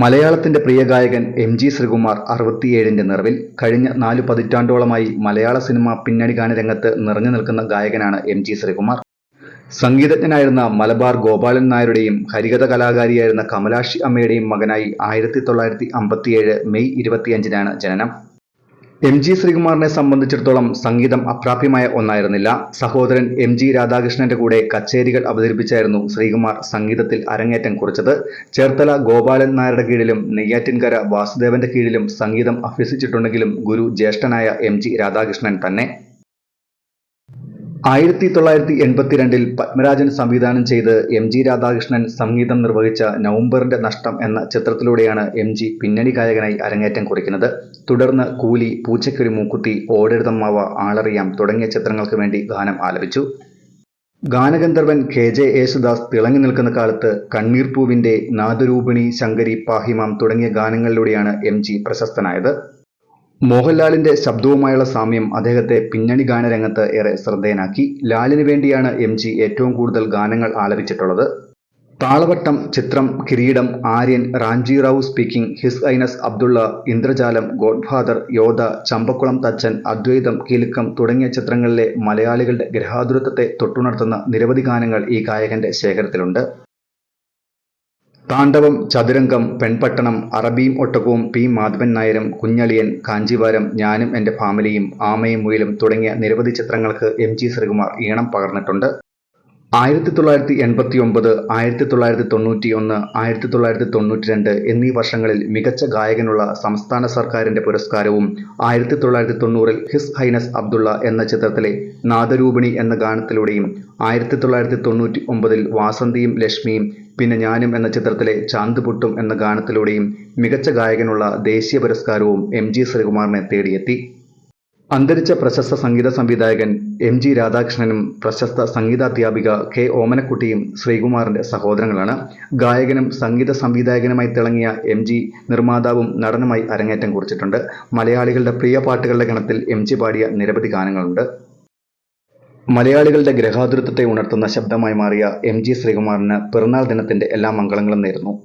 മലയാളത്തിന്റെ പ്രിയ ഗായകൻ M G Sreekumar അറുപത്തിയേഴിന്റെ നിറവിൽ കഴിഞ്ഞ നാല് പതിറ്റാണ്ടോളമായി മലയാള സിനിമ പിന്നണി ഗാനരംഗത്ത് നിറഞ്ഞു നിൽക്കുന്ന ഗായകനാണ് എം ജി ശ്രീകുമാർ. സംഗീതജ്ഞനായിരുന്ന മലബാർ ഗോപാലൻ നായരുടെയും ഹരികഥ കലാകാരിയായിരുന്ന കമലാക്ഷി അമ്മയുടെയും മകനായി ആയിരത്തി തൊള്ളായിരത്തി അമ്പത്തിയേഴ് മെയ് ഇരുപത്തിയഞ്ചിനാണ് ജനനം. എം ജി ശ്രീകുമാറിനെ സംബന്ധിച്ചിടത്തോളം സംഗീതം അപ്രാപ്യമായ ഒന്നായിരുന്നില്ല. സഹോദരൻ എം ജി രാധാകൃഷ്ണന്റെ കൂടെ കച്ചേരികൾ അവതരിപ്പിച്ചായിരുന്നു ശ്രീകുമാർ സംഗീതത്തിൽ അരങ്ങേറ്റം കുറിച്ചത്. ചേർത്തല ഗോപാലൻ നായരുടെ കീഴിലും നെയ്യാറ്റിൻകര വാസുദേവന്റെ കീഴിലും സംഗീതം അഭ്യസിച്ചിട്ടുണ്ടെങ്കിലും ഗുരു ജ്യേഷ്ഠനായ എം ജി രാധാകൃഷ്ണൻ തന്നെ ആയിരത്തി തൊള്ളായിരത്തി എൺപത്തിരണ്ടിൽ പത്മരാജൻ സംവിധാനം ചെയ്ത് എം ജി രാധാകൃഷ്ണൻ സംഗീതം നിർവഹിച്ച നവംബറിന്റെ നഷ്ടം എന്ന ചിത്രത്തിലൂടെയാണ് എം ജി പിന്നണി ഗായകനായി അരങ്ങേറ്റം കുറിക്കുന്നത്. തുടർന്ന് കൂലി പൂച്ചയ്ക്കൊരു മൂക്കുത്തി ഓടെഴുതമ്മാവ ആളറിയാം തുടങ്ങിയ ചിത്രങ്ങൾക്ക് വേണ്ടി ഗാനം ആലപിച്ചു. ഗാനഗന്ധർവൻ കെ ജെ യേശുദാസ് തിളങ്ങി നിൽക്കുന്ന കാലത്ത് കണ്ണീർപൂവിന്റെ നാദരൂപിണി ശങ്കരി പാഹിമാം തുടങ്ങിയ ഗാനങ്ങളിലൂടെയാണ് എം ജി പ്രശസ്തനായത്. മോഹൻലാലിന്റെ ശബ്ദവുമായുള്ള സാമ്യം അദ്ദേഹത്തെ പിന്നണി ഗാനരംഗത്ത് ഏറെ ശ്രദ്ധേയനാക്കി. ലാലിന് വേണ്ടിയാണ് എം ജി ഏറ്റവും കൂടുതൽ ഗാനങ്ങൾ ആലപിച്ചിട്ടുള്ളത്. Thalavattam Chithram Kireedam Aryan Ramji Rao speaking his highness Abdullah Indrajalam Godfather Yodha Champakulam തച്ചൻ അദ്വൈതം കിലുക്കം തുടങ്ങിയ ചിത്രങ്ങളിലെ മലയാളികളുടെ ഗ്രഹാതുരത്വത്തെ തൊട്ടുണർത്തുന്ന നിരവധി ഗാനങ്ങൾ ഈ ഗായകന്റെ ശേഖരത്തിലുണ്ട്. താണ്ഡവം ചതുരംഗം പെൺപട്ടണം അറബിയും ഒട്ടകവും പി. മാധവൻ നായരും കുഞ്ഞളിയൻ കാഞ്ചിവാരം ഞാനും എന്റെ ഫാമിലിയും ആമയും മുയിലും തുടങ്ങിയ നിരവധി ചിത്രങ്ങൾക്ക് എം ജി ശ്രീകുമാർ ഈണം പകർന്നിട്ടുണ്ട്. ആയിരത്തി തൊള്ളായിരത്തി എൺപത്തി ഒമ്പത് ആയിരത്തി തൊള്ളായിരത്തി തൊണ്ണൂറ്റി ഒന്ന് ആയിരത്തി തൊള്ളായിരത്തി തൊണ്ണൂറ്റി രണ്ട് എന്നീ വർഷങ്ങളിൽ മികച്ച ഗായകനുള്ള സംസ്ഥാന സർക്കാരിന്റെ പുരസ്കാരവും ആയിരത്തി തൊള്ളായിരത്തി തൊണ്ണൂറിൽ ഹിസ് ഹൈനസ് അബ്ദുള്ള എന്ന ചിത്രത്തിലെ നാദരൂപിണി എന്ന ഗാനത്തിലൂടെയും ആയിരത്തി തൊള്ളായിരത്തി തൊണ്ണൂറ്റി ഒമ്പതിൽ വാസന്തിയും ലക്ഷ്മിയും പിന്നെ ഞാനും എന്ന ചിത്രത്തിലെ ചാന്തുപുട്ടും എന്ന ഗാനത്തിലൂടെയും മികച്ച ഗായകനുള്ള ദേശീയ പുരസ്കാരവും എം ജി ശ്രീകുമാറിനെ തേടിയെത്തി. അന്തരിച്ച പ്രശസ്ത സംഗീത സംവിധായകൻ എം ജി രാധാകൃഷ്ണനും പ്രശസ്ത സംഗീതാധ്യാപിക കെ ഓമനക്കുട്ടിയും ശ്രീകുമാറിന്റെ സഹോദരങ്ങളാണ്. ഗായകനും സംഗീത സംവിധായകനുമായി തിളങ്ങിയ എം ജി നിർമ്മാതാവും നടനുമായി അരങ്ങേറ്റം കുറിച്ചിട്ടുണ്ട്. മലയാളികളുടെ പ്രിയ പാട്ടുകളുടെ ഗണത്തിൽ എം ജി പാടിയ നിരവധി ഗാനങ്ങളുണ്ട്. മലയാളികളുടെ ഗ്രഹാതുരത്വത്തെ ഉണർത്തുന്ന ശബ്ദമായി മാറിയ എം ജി ശ്രീകുമാറിന് പിറന്നാൾ ദിനത്തിന്റെ എല്ലാ മംഗളങ്ങളും നേരുന്നു.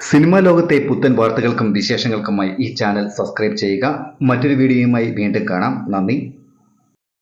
സിനിമാ ലോകത്തെ പുത്തൻ വാർത്തകൾക്കും വിശേഷങ്ങൾക്കുമായി ഈ ചാനൽ സബ്സ്ക്രൈബ് ചെയ്യുക. മറ്റൊരു വീഡിയോയുമായി വീണ്ടും കാണാം. നന്ദി.